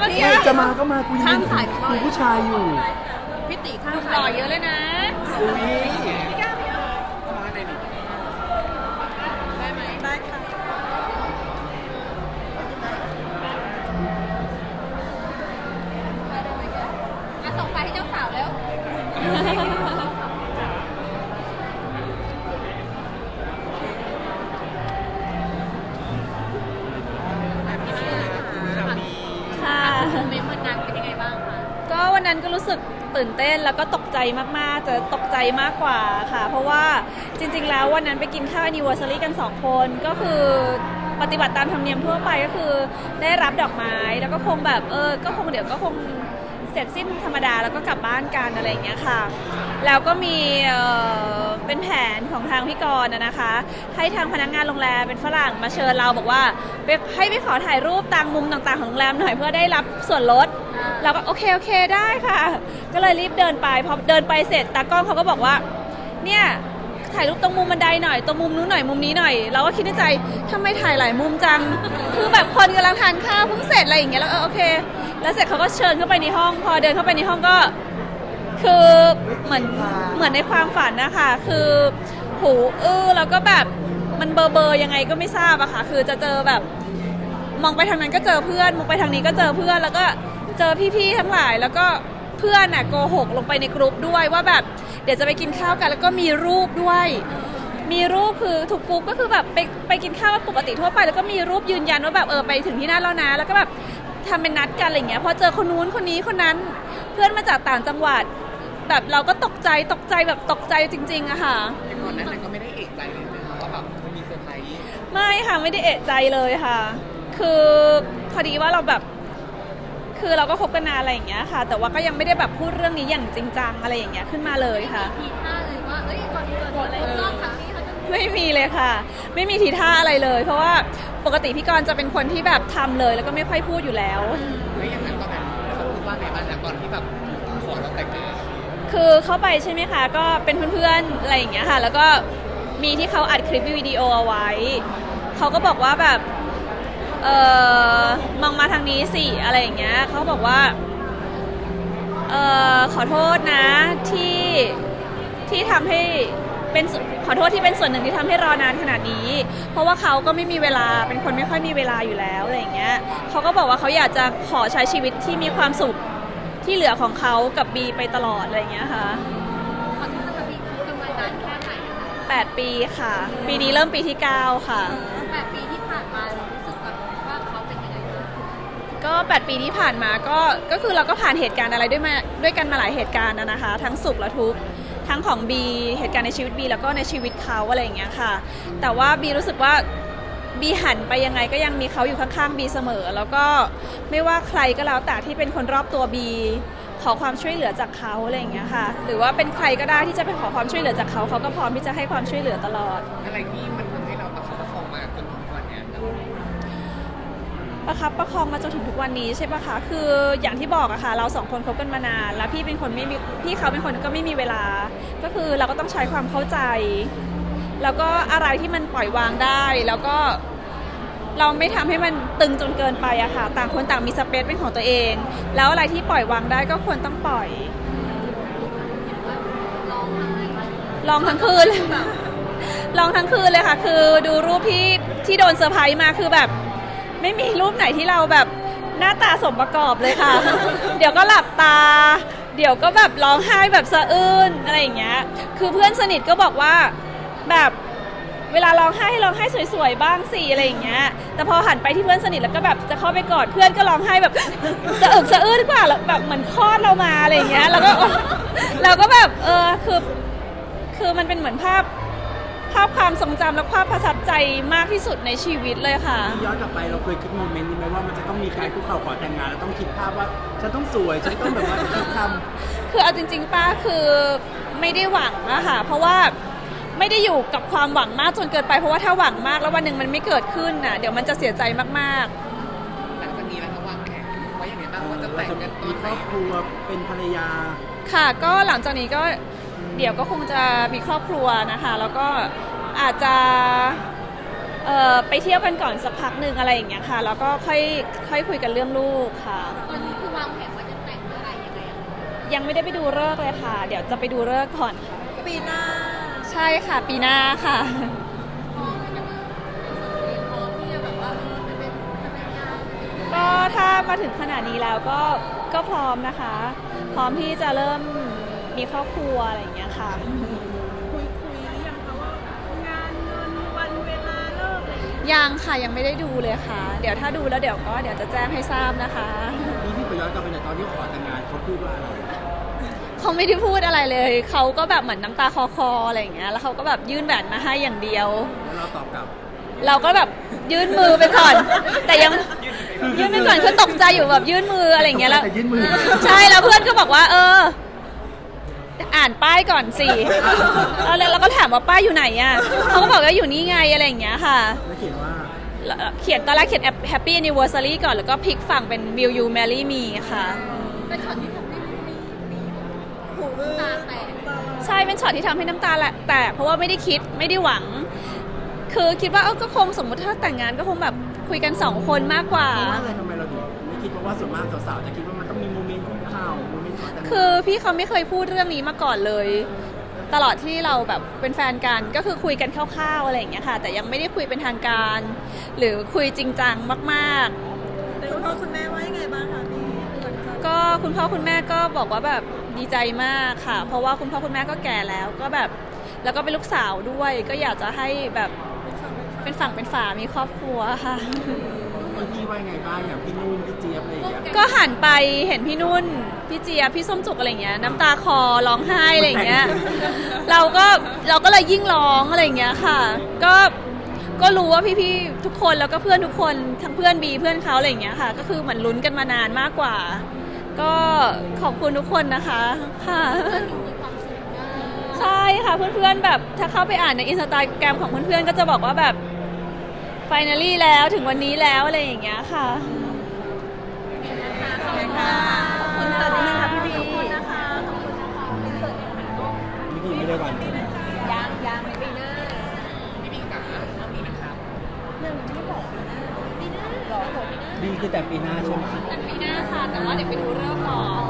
เมื่อกี้ไม่จะมาก็มากูยังข้ามเป็นสายไปหน่อยกูผู้ชายอยู่พี่ติข้างหล่อเยอะเลยนะอุ้ยได้ไหมได้ค่ะอะส่งไฟให้เจ้าสาวแล้ว นั้นก็รู้สึกตื่นเต้นแล้วก็ตกใจมากๆ จะตกใจมากกว่าค่ะ เพราะว่าจริง ๆ แล้ววันนั้นไปกินข้าว anniversary กัน 2 คนก็คือปฏิบัติตามธรรมเนียมทั่วไปก็คือได้รับดอกไม้แล้วก็คงแบบเออ ก็คงเดี๋ยวก็คงเสร็จสิ้นธรรมดาแล้วก็กลับบ้านกันอะไรอย่างเงี้ยค่ะ แล้วก็มีเอ่อเป็นแผนของทางพี่กรณ์นะนะคะ ให้ทางพนักงานโรงแรมเป็นฝรั่งมาเชิญเราบอกว่าไปให้ไปขอถ่ายรูปตามมุมต่างๆของโรงแรมหน่อยเพื่อได้รับส่วนลด เราก็โอเคโอเคได้ค่ะ ก็เลยรีบเดินไปพอเดินไปเสร็จตากล้องเขาก็บอกว่า เนี่ยถ่ายรูปตรงมุมบันไดหน่อย ตรงมุมนู้นหน่อยมุมนี้หน่อย เราก็คิดในใจทำไมถ่ายหลายมุมจัง คือแบบคนกำลังทานข้าวเพิ่งเสร็จอะไรอย่างเงี้ยแล้วเออโอเค แล้วเสร็จเขาก็เชิญเข้าไปในห้อง พอเดินเข้าไปในห้องก็ คือเหมือนเหมือนในความฝันนะคะคือหูอื้อแล้วก็แบบมันเบอร์เบอร์ยังไงก็ไม่ทราบอะค่ะ คือจะเจอแบบ มองไปทางนั้นก็เจอเพื่อนมองไปทางนี้ก็เจอเพื่อนแล้วก็ เจอพี่ๆทั้งหลายแล้วก็เพื่อนน่ะโกหกลงไปในกรุ๊ปด้วยว่าแบบเดี๋ยวจะไปกินข้าวกันแล้วก็มีรูปด้วย มีรูปคือทุกกรุ๊ปก็คือแบบไปไปกินข้าวปกติทั่วไป แล้วก็มีรูปยืนยันว่าแบบเออไปถึงที่นั่นแล้วนะ แล้วก็แบบทำเป็นนัดกันอะไรเงี้ยพอเจอคนนู้นคนนี้คนนั้นเพื่อนมาจากต่างจังหวัด แบบเราก็ตกใจตกใจแบบตกใจจริงๆอะค่ะ แต่ก่อนหนั้นก็ไม่ได้เอกใจเลยนะคะว่าแบบมันมีเซอร์ไพรส์ ไม่ค่ะ ไม่ได้เอะใจเลยค่ะ คือพอดีว่าเราแบบ คือเราก็คบกันนานอะไรอย่างเงี้ยค่ะ แต่ว่าก็ยังไม่ได้แบบพูดเรื่องนี้อย่างจริงจังอะไรอย่างเงี้ยขึ้นมาเลยค่ะทีท่าเลยว่า เอ้ยก่อนเกิดอะไรรอบครั้งนี้เขาจะไม่มีเลยค่ะ ไม่มีทีท่าอะไรเลย เพราะว่าปกติพี่กรณ์จะเป็นคนที่แบบทำเลย แล้วก็ไม่ค่อยพูดอยู่แล้ว เฮ้ยอย่างนั้นตอนนั้นเขาพูดว่าไงบ้างนะตอนที่แบบขอเราแต่งงานคือเข้าไปใช่ไหมคะ ก็เป็นเพื่อนๆอะไรอย่างเงี้ยค่ะ แล้วก็มีที่เขาอัดคลิปวิดีโอเอาไว้ เขาก็บอกว่าแบบ เออมองมาทางนี้สิอะไรอย่างเงี้ยเขาบอกว่าเออขอโทษนะที่ที่ทำให้เป็นส่วนขอโทษที่เป็นส่วนหนึ่งที่ทำให้รอนานขนาดนี้ เพราะว่าเขาก็ไม่มีเวลาเป็นคนไม่ค่อยมีเวลาอยู่แล้วอะไรอย่างเงี้ยเขาก็บอกว่าเขาอยากจะขอใช้ชีวิตที่มีความสุขที่เหลือของเขากับบีไปตลอดอะไรอย่างเงี้ยค่ะขอโทษนะคะพี่คบกันมานานแค่ไหนคะแปดปีค่ะ ปีนี้เริ่มปีที่เก้าค่ะ ก็8ปีที่ผ่านมาก็ก็คือเราก็ผ่านเหตุการณ์อะไรด้วยมาด้วยกันมาหลายเหตุการณ์นะนะคะ ทั้งสุขและทุกข์ทั้งของบีเหตุการณ์ในชีวิตบีแล้วก็ในชีวิตเขาอะไรอย่างเงี้ยค่ะ แต่ว่าบีรู้สึกว่าบีหันไปยังไงก็ยังมีเขาอยู่ข้างๆบีเสมอ แล้วก็ไม่ว่าใครก็แล้วแต่ที่เป็นคนรอบตัวบีขอความช่วยเหลือจากเขาอะไรอย่างเงี้ยค่ะ หรือว่าเป็นใครก็ได้ที่จะไปขอความช่วยเหลือจากเขาเขาก็พร้อมที่จะให้ความช่วยเหลือตลอด อะไรที่ ประคับประคองมาจนถึงทุกวันนี้ใช่ปะคะ คืออย่างที่บอกอะค่ะ เราสองคนคบกันมานาน แล้วพี่เป็นคนไม่มีพี่เขาเป็นคนก็ไม่มีเวลา ก็คือเราก็ต้องใช้ความเข้าใจ แล้วก็อะไรที่มันปล่อยวางได้ แล้วก็เราไม่ทำให้มันตึงจนเกินไปอะค่ะ ต่างคนต่างมีสเปซเป็นของตัวเอง แล้วอะไรที่ปล่อยวางได้ก็ควรต้องปล่อยร้องไห้ลองทั้งคืนเลยลองทั้งคืนเลยค่ะ คือดูรูปที่ที่โดนเซอร์ไพรส์มาคือแบบ ไม่มีรูปไหนที่เราแบบหน้าตาสมประกอบเลยค่ะ เดี๋ยวก็หลับตา เดี๋ยวก็แบบร้องไห้แบบสะอื้นอะไรอย่างเงี้ย คือเพื่อนสนิทก็บอกว่าแบบเวลาร้องไห้ให้ร้องไห้สวยๆบ้างสิอะไรอย่างเงี้ย แต่พอหันไปที่เพื่อนสนิทแล้วก็แบบจะเข้าไปกอดเพื่อนก็ร้องไห้แบบสะอึกสะอื้นกว่าแล้วแบบเหมือนคลอดเรามาอะไรอย่างเงี้ย แล้วก็เราก็แบบเออคือคือมันเป็นเหมือนภาพ ภาพความทรงจำและภาพประทับใจมากที่สุดในชีวิตเลยค่ะ ย้อนกลับไปเราเคยคิดโมเมนต์นี้ไหมว่ามันจะต้องมีการคุกเข่าขอแต่งงานแล้วต้องคิดภาพว่าฉันต้องสวยฉันต้องแบบว่าคิดคำคือเอาจริง ๆ ป้าคือไม่ได้หวังอะค่ะ เพราะว่าไม่ได้อยู่กับความหวังมากจนเกินไปเพราะว่าถ้าหวังมากแล้ววันหนึ่งมันไม่เกิดขึ้นน่ะเดี๋ยวมันจะเสียใจมากหลังจากนี้นะคะวางแผนไว้อย่างไรบ้างว่าจะเราแต่งจะกันตอมีนคไหนรอบครัวเป็นภรรยาๆค่ะก็หลังจากนี้ก็ เดี๋ยวก็คงจะมีครอบครัวนะคะ แล้วก็อาจจะเอ่อไปเที่ยวกันก่อนสักพักหนึ่งอะไรอย่างเงี้ยค่ะ แล้วก็ค่อยค่อยคุยกันเรื่องลูกค่ะตอนนี้คือวางแผนว่าจะแต่งเมื่อไหร่ยังไงอะคะยังไม่ได้ไปดูเลิกษ์เลยค่ะ เดี๋ยวจะไปดูเลิกษ์ก่อนค่ะปีหน้า ใช่ค่ะ ปีหน้าค่ะพร้อมที่จะพร้อมที่จะแบบว่าเออจะเป็นจะเป็นงานก็ถ้ามาถึงขนาดนี้แล้วก็ก็พร้อมนะคะ พร้อมที่จะเริ่ม มีครอบครัวอะไรอย่างเงี้ยค่ะ คุยคุยหรือยังคะว่างานเงินวันเวลาเลิกอะไรอย่างเงี้ยยังค่ะยังไม่ได้ดูเลยค่ะ เดี๋ยวถ้าดูแล้วเดี๋ยวก็เดี๋ยวจะแจ้งให้ทราบนะคะ นี่พี่ขอย้อนกลับไปหน่อยตอนที่ขอแต่งงานเขาพูดว่าอะไรเขาไม่ได้พูดอะไรเลย เขาก็แบบเหมือนน้ำตาคอคออะไรอย่างเงี้ย แล้วเขาก็แบบยื่นแหวนมาให้อย่างเดียว แล้วเราตอบกลับ เราก็แบบยื่นมือไปก่อน แต่ยังยื่นไปก่อนคือตกใจอยู่แบบยื่นมืออะไรอย่างเงี้ยแล้ว แต่ยื่นมือ ใช่แล้วเพื่อนก็บอกว่า เออ อ่านป้ายก่อนสิแล้วเราก็ถามว่าป้ายอยู่ไหนอะเขาก็บอกว่าอยู่นี่ไงอะไรอย่างเงี้ยค่ะ แล้วเขียนว่าแล้วเขียนตอนแรกเขียน Happy Anniversary ก่อนแล้วก็พลิกฝั่งเป็น Will You Marry Me ค่ะ เป็นช็อตที่ทำให้มีมีหูตาแตกใช่เป็นช็อตที่ทำให้น้ำตาแหละแตกเพราะว่าไม่ได้คิดไม่ได้หวัง คือคิดว่าเออก็คงสมมติถ้าแต่งงานก็คงแบบคุยกันสองคนมากกว่า เพราะว่าอะไรทำไมเราถึงไม่คิดเพราะว่าส่วนมากสาวๆจะคิดว่า คือพี่เขาไม่เคยพูดเรื่องนี้มาก่อนเลย ตลอดที่เราแบบเป็นแฟนกันก็คือคุยกันคร่าวๆอะไรอย่างเงี้ยค่ะ แต่ยังไม่ได้คุยเป็นทางการ หรือคุยจริงจังมากแต่คุณพ่อคุณแม่ว่ายังไงบ้างคะพี่หลังจากๆก็คุณพ่อคุณแม่ก็บอกว่าแบบดีใจมากค่ะ เพราะว่าคุณพ่อคุณแม่ก็แก่แล้วก็แบบแล้วก็เป็นลูกสาวด้วย ก็อยากจะให้แบบเป็นฝั่งเป็นฝามีครอบครัวค่ะ พี่ว่ายังไงบ้างอย่างพี่นุ่นพี่เจี๊ยบอะไรอย่างเงี้ยก็หันไปเห็นพี่นุ่น พี่เจียบพี่ส้มจุกอะไรเงี้ย น้ำตาคอร้องไห้อะไรเงี้ย เราก็เราก็เลยยิ่งร้องอะไรเงี้ยค่ะ ก็ก็รู้ว่าพี่ๆทุกคนแล้วก็เพื่อนทุกคนทั้งเพื่อนบีเพื่อนเขาอะไรเงี้ยค่ะ ก็คือเหมือนลุ้นกันมานานมากกว่า ก็ขอบคุณทุกคนนะคะค่ะมีความสุขมากใช่ค่ะเพื่อนๆแบบถ้าเข้าไปอ่านในอินสตาแกรมของเพื่อนๆก็จะบอกว่าแบบ finally แล้วถึงวันนี้แล้วอะไรอย่างเงี้ยค่ะขอบคุณค่ะขอบคุณค่ะนิดนึงค่ะพี่บีขอบคุณนะคะขอบคุณนะคะเป็นเสิร์ตในหางก็นี่คือไม่ได้วันใช่ไหมยางยางในปีหน้าพี่บิ๊กกับน้องนี้นะครับยังไม่บอกปีหน้าปีหน้าหรอบอกปีหน้าดีคือแต่ปีหน้าใช่ไหม ปีหน้าค่ะ แต่ว่าเดี๋ยวไปดูเรื่องก่อนอ๋อยังไม่ได้